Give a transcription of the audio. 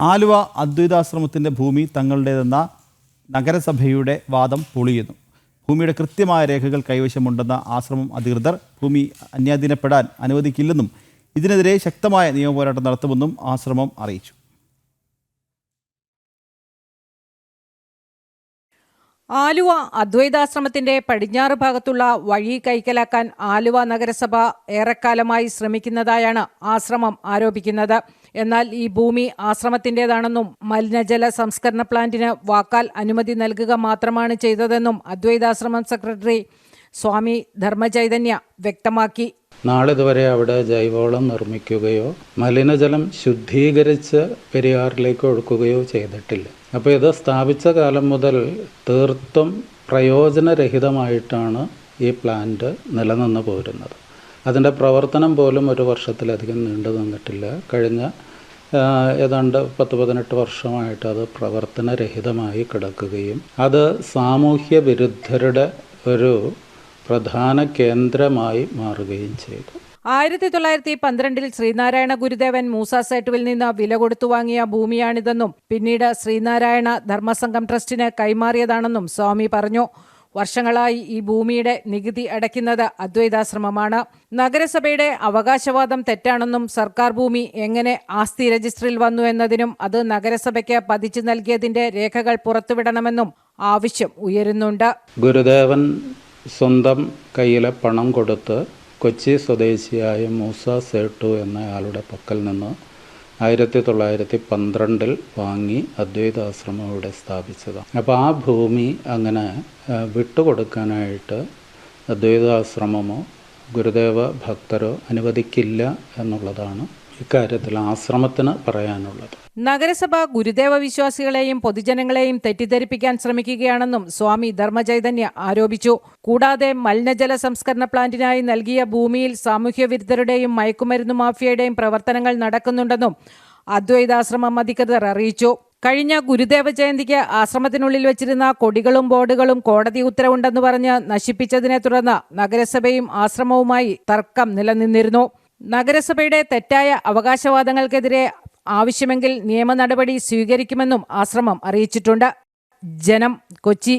ആലുവ അദ്വൈതാശ്രമത്തിന്റെ ഭൂമി തങ്ങളുടേതെന്ന നഗരസഭയുടെ വാദം പൊളിയുന്നു. ഭൂമിയുടെ കൃത്യമായ രേഖകൾ കൈവശമുണ്ടെന്ന ആശ്രമം അധികൃതർ ഭൂമി അന്യാധീനപ്പെടാൻ അനുവദിക്കില്ലെന്നും ഇതിനെതിരെ ശക്തമായ നിയമപോരാട്ടം നടത്തുമെന്നും ആശ്രമം അറിയിച്ചു. ആലുവ അദ്വൈതാശ്രമത്തിന്റെ പടിഞ്ഞാറ് ഭാഗത്തുള്ള വഴി കൈക്കലാക്കാൻ ആലുവ നഗരസഭ ഏറെക്കാലമായി ശ്രമിക്കുന്നതായാണ് ആശ്രമം ആരോപിക്കുന്നത്. എന്നാൽ ഈ ഭൂമി ആശ്രമത്തിന്റേതാണെന്നും മലിനജല സംസ്കരണ പ്ലാന്റിന് വാക്കാൽ അനുമതി നൽകുക മാത്രമാണ് ചെയ്തതെന്നും അദ്വൈതാശ്രമം സെക്രട്ടറി സ്വാമി ധർമ്മചൈതന്യ വ്യക്തമാക്കി. നാളിതുവരെ അവിടെ ജൈവവളം നിർമ്മിക്കുകയോ മലിനജലം ശുദ്ധീകരിച്ച് പെരിയാറിലേക്ക് ഒഴുക്കുകയോ ചെയ്തിട്ടില്ല. അപ്പോൾ ഇത് സ്ഥാപിച്ച കാലം മുതൽ തീർത്തും പ്രയോജനരഹിതമായിട്ടാണ് ഈ പ്ലാന്റ് നിലനിന്ന് പോരുന്നത്. അതിന്റെ പ്രവർത്തനം പോലും ഒരു വർഷത്തിലധികം നീണ്ടു നിന്നിട്ടില്ല. കഴിഞ്ഞ ഏതാണ്ട് പത്ത് പതിനെട്ട് വർഷമായിട്ട് അത് പ്രവർത്തനരഹിതമായി കിടക്കുകയും അത് സാമൂഹ്യ വിരുദ്ധരുടെ ഒരു പ്രധാന കേന്ദ്രമായി മാറുകയും ചെയ്തു. ആയിരത്തി തൊള്ളായിരത്തി പന്ത്രണ്ടിൽ ശ്രീനാരായണ ഗുരുദേവൻ മൂസ നിന്ന് വില കൊടുത്തു വാങ്ങിയ ഭൂമിയാണിതെന്നും പിന്നീട് ശ്രീനാരായണ ധർമ്മസംഘം ട്രസ്റ്റിന് കൈമാറിയതാണെന്നും സ്വാമി പറഞ്ഞു. വർഷങ്ങളായി ഈ ഭൂമിയുടെ നികുതി അടയ്ക്കുന്നത് അദ്വൈതാശ്രമമാണ്. നഗരസഭയുടെ അവകാശവാദം തെറ്റാണെന്നും സർക്കാർ ഭൂമി എങ്ങനെ ആസ്തി രജിസ്റ്ററിൽ വന്നു എന്നതിനും അത് നഗരസഭയ്ക്ക് പതിച്ചു നൽകിയതിന്റെ രേഖകൾ പുറത്തുവിടണമെന്നും ആവശ്യം ഉയരുന്നുണ്ട്. ഗുരുദേവൻ സ്വന്തം കയ്യിലെ പണം കൊടുത്ത് കൊച്ചി സ്വദേശിയായ മൂസ സേട്ടു എന്നയാളുടെ പക്കൽ നിന്ന് ആയിരത്തി തൊള്ളായിരത്തി പന്ത്രണ്ടിൽ വാങ്ങി അദ്വൈതാശ്രമം ഇവിടെ സ്ഥാപിച്ചതാണ് അപ്പോൾ ആ ഭൂമി അങ്ങനെ വിട്ടുകൊടുക്കാനായിട്ട് അദ്വൈതാശ്രമമോ ഗുരുദേവ ഭക്തരോ അനുവദിക്കില്ല എന്നുള്ളതാണ് ഇക്കാര്യത്തിൽ ആശ്രമത്തിന് പറയാനുള്ളത്. നഗരസഭ ഗുരുദേവ വിശ്വാസികളെയും പൊതുജനങ്ങളെയും തെറ്റിദ്ധരിപ്പിക്കാൻ ശ്രമിക്കുകയാണെന്നും സ്വാമി ധർമ്മചൈതന്യ ആരോപിച്ചു. കൂടാതെ മലിനജല സംസ്കരണ പ്ലാന്റിനായി നൽകിയ ഭൂമിയിൽ സാമൂഹ്യ വിരുദ്ധരുടെയും മയക്കുമരുന്ന് മാഫിയയുടെയും പ്രവർത്തനങ്ങൾ നടക്കുന്നുണ്ടെന്നും അദ്വൈതാശ്രമം അധികൃതർ അറിയിച്ചു. കഴിഞ്ഞ ഗുരുദേവ ജയന്തിക്ക് ആശ്രമത്തിനുള്ളിൽ വെച്ചിരുന്ന കൊടികളും ബോർഡുകളും കോടതി ഉത്തരവുണ്ടെന്ന് പറഞ്ഞ് നശിപ്പിച്ചതിനെ തുടർന്ന് നഗരസഭയും ആശ്രമവുമായി തർക്കം നിലനിന്നിരുന്നു. നഗരസഭയുടെ തെറ്റായ അവകാശവാദങ്ങൾക്കെതിരെ ആവശ്യമെങ്കിൽ നിയമ നടപടി സ്വീകരിക്കുമെന്നും ആശ്രമം അറിയിച്ചിട്ടുണ്ട്. ജനം കൊച്ചി